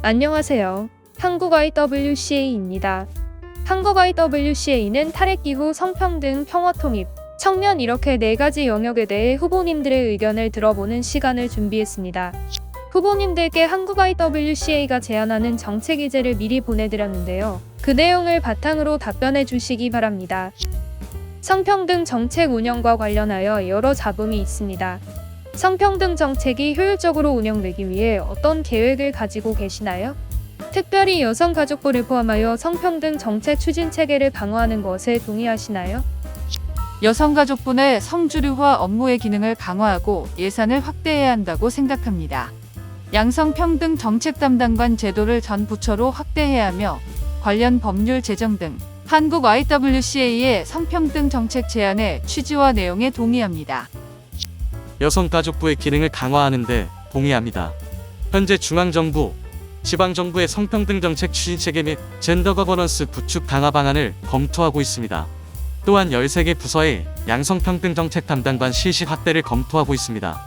안녕하세요. 한국 IWCA입니다. 한국 IWCA는 탈핵 이후 성평등, 평화 통입, 청년 이렇게 네 가지 영역에 대해 후보님들의 의견을 들어보는 시간을 준비했습니다. 후보님들께 한국 IWCA가 제안하는 정책 의제를 미리 보내드렸는데요. 그 내용을 바탕으로 답변해 주시기 바랍니다. 성평등 정책 운영과 관련하여 여러 잡음이 있습니다. 성평등 정책이 효율적으로 운영되기 위해 어떤 계획을 가지고 계시나요? 특별히 여성가족부를 포함하여 성평등 정책 추진 체계를 강화하는 것에 동의하시나요? 여성가족부 내 성주류화 업무의 기능을 강화하고 예산을 확대해야 한다고 생각합니다. 양성평등 정책 담당관 제도를 전 부처로 확대해야 하며 관련 법률 제정 등 한국 IWCA의 성평등 정책 제안의 취지와 내용에 동의합니다. 여성가족부의 기능을 강화하는 데 동의합니다. 현재 중앙정부, 지방정부의 성평등 정책 추진 체계 및 젠더 거버넌스 구축 강화 방안을 검토하고 있습니다. 또한 13개 부서의 양성평등 정책 담당관 실시 확대를 검토하고 있습니다.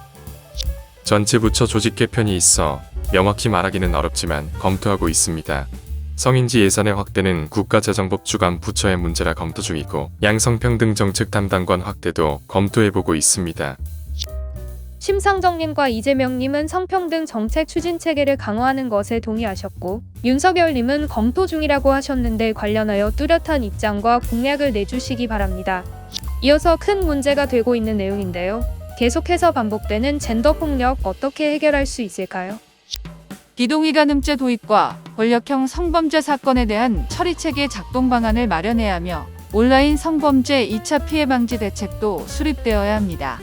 전체 부처 조직 개편이 있어 명확히 말하기는 어렵지만 검토하고 있습니다. 성인지 예산의 확대는 국가재정법 주관 부처의 문제라 검토 중이고 양성평등 정책 담당관 확대도 검토해보고 있습니다. 심상정님과 이재명님은 성평등 정책 추진 체계를 강화하는 것에 동의하셨고 윤석열님은 검토 중이라고 하셨는데 관련하여 뚜렷한 입장과 공약을 내주시기 바랍니다. 이어서 큰 문제가 되고 있는 내용인데요. 계속해서 반복되는 젠더 폭력 어떻게 해결할 수 있을까요? 기동의간음죄 도입과 권력형 성범죄 사건에 대한 처리체계 작동 방안을 마련해야 하며 온라인 성범죄 2차 피해 방지 대책도 수립되어야 합니다.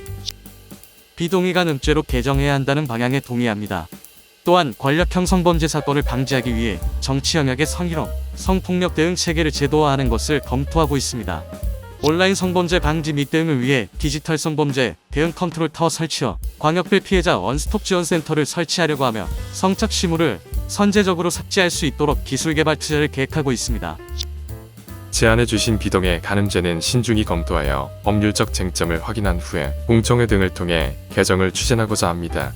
비동의간 음죄로 개정해야 한다는 방향에 동의합니다. 또한 권력형 성범죄 사건을 방지하기 위해 정치 영역의 성희롱, 성폭력 대응 체계를 제도화하는 것을 검토하고 있습니다. 온라인 성범죄 방지 및 대응을 위해 디지털 성범죄 대응 컨트롤 타워 설치와 광역별 피해자 원스톱 지원 센터를 설치하려고 하며 성착 시물을 선제적으로 삭제할 수 있도록 기술 개발 투자를 계획하고 있습니다. 제안해 주신 비동의 간음죄는 신중히 검토하여 법률적 쟁점을 확인한 후에 공청회 등을 통해 개정을 추진하고자 합니다.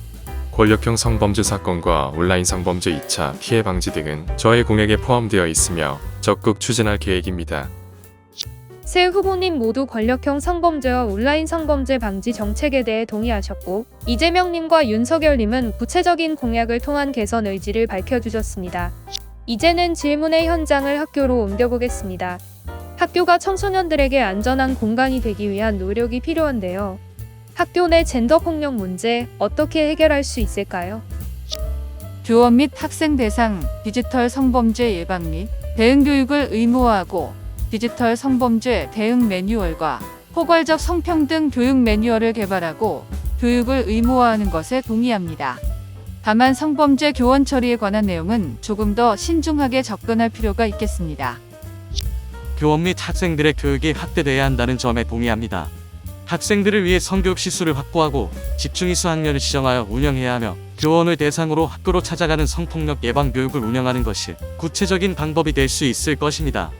권력형 성범죄 사건과 온라인 성범죄 2차 피해 방지 등은 저의 공약에 포함되어 있으며 적극 추진할 계획입니다. 세 후보님 모두 권력형 성범죄와 온라인 성범죄 방지 정책에 대해 동의하셨고 이재명님과 윤석열님은 구체적인 공약을 통한 개선 의지를 밝혀주셨습니다. 이제는 질문의 현장을 학교로 옮겨보겠습니다. 학교가 청소년들에게 안전한 공간이 되기 위한 노력이 필요한데요. 학교 내 젠더 폭력 문제 어떻게 해결할 수 있을까요? 교원 및 학생 대상 디지털 성범죄 예방 및 대응 교육을 의무화하고 디지털 성범죄 대응 매뉴얼과 포괄적 성평등 교육 매뉴얼을 개발하고 교육을 의무화하는 것에 동의합니다. 다만 성범죄 교원 처리에 관한 내용은 조금 더 신중하게 접근할 필요가 있겠습니다. 교원 및 학생들의 교육이 확대돼야 한다는 점에 동의합니다. 학생들을 위해 성교육 시수를 확보하고 집중이수 학년을 지정하여 운영해야 하며 교원을 대상으로 학교로 찾아가는 성폭력 예방 교육을 운영하는 것이 구체적인 방법이 될 수 있을 것입니다.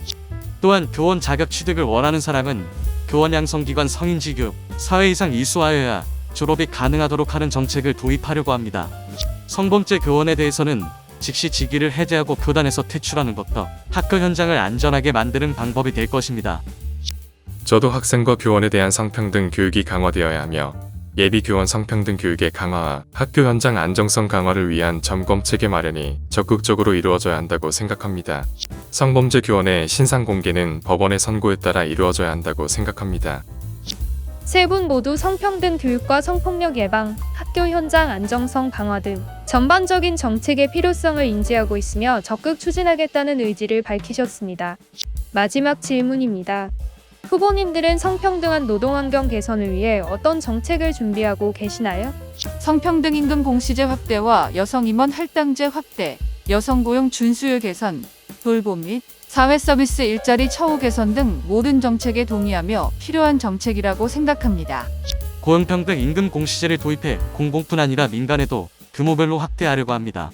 또한 교원 자격 취득을 원하는 사람은 교원 양성기관 성인지 교육 사회 이상 이수하여야 졸업이 가능하도록 하는 정책을 도입하려고 합니다. 성범죄 교원에 대해서는 즉시 직위를 해제하고 교단에서 퇴출하는 것도 학교 현장을 안전하게 만드는 방법이 될 것입니다. 저도 학생과 교원에 대한 성평등 교육이 강화되어야 하며 예비 교원 성평등 교육의 강화와 학교 현장 안정성 강화를 위한 점검 체계 마련이 적극적으로 이루어져야 한다고 생각합니다. 성범죄 교원의 신상 공개는 법원의 선고에 따라 이루어져야 한다고 생각합니다. 세 분 모두 성평등 교육과 성폭력 예방, 학교 현장 안정성 강화 등 전반적인 정책의 필요성을 인지하고 있으며 적극 추진하겠다는 의지를 밝히셨습니다. 마지막 질문입니다. 후보님들은 성평등한 노동환경 개선을 위해 어떤 정책을 준비하고 계시나요? 성평등 임금 공시제 확대와 여성 임원 할당제 확대, 여성 고용 준수율 개선, 돌봄 및 사회 서비스 일자리 처우 개선 등 모든 정책에 동의하며 필요한 정책이라고 생각합니다. 고용평등 임금 공시제를 도입해 공공뿐 아니라 민간에도 규모별로 확대하려고 합니다.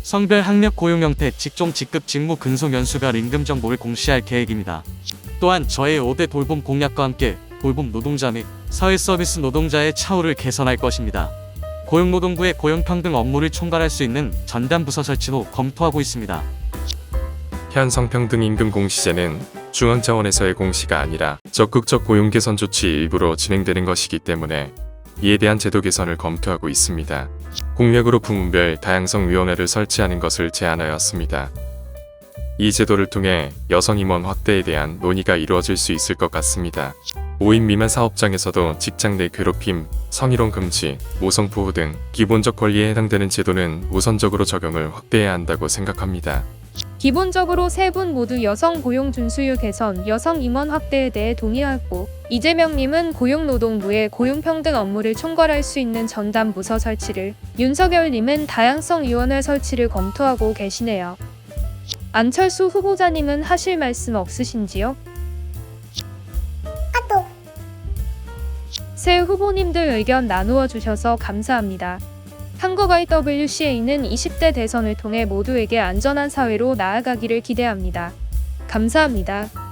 성별 학력 고용 형태 직종 직급 직무 근속 연수별 임금 정보를 공시할 계획입니다. 또한 저의 5대 돌봄 공약과 함께 돌봄 노동자 및 사회 서비스 노동자의 차후를 개선할 것입니다. 고용노동부의 고용평등 업무를 총괄할 수 있는 전담 부서 설치도 검토하고 있습니다. 현 성평등 임금 공시제는 중앙 차원에서의 공시가 아니라 적극적 고용 개선 조치 일부로 진행되는 것이기 때문에 이에 대한 제도 개선을 검토하고 있습니다. 공약으로 부문별 다양성 위원회를 설치하는 것을 제안하였습니다. 이 제도를 통해 여성 임원 확대에 대한 논의가 이루어질 수 있을 것 같습니다. 5인 미만 사업장에서도 직장 내 괴롭힘, 성희롱 금지, 모성 보호 등 기본적 권리에 해당되는 제도는 우선적으로 적용을 확대해야 한다고 생각합니다. 기본적으로 세 분 모두 여성 고용 준수율 개선, 여성 임원 확대에 대해 동의하고 이재명님은 고용노동부의 고용평등 업무를 총괄할 수 있는 전담 부서 설치를, 윤석열님은 다양성위원회 설치를 검토하고 계시네요. 안철수 후보자님은 하실 말씀 없으신지요? 새 후보님들 의견 나누어 주셔서 감사합니다. 한국 IWCA는 20대 대선을 통해 모두에게 안전한 사회로 나아가기를 기대합니다. 감사합니다.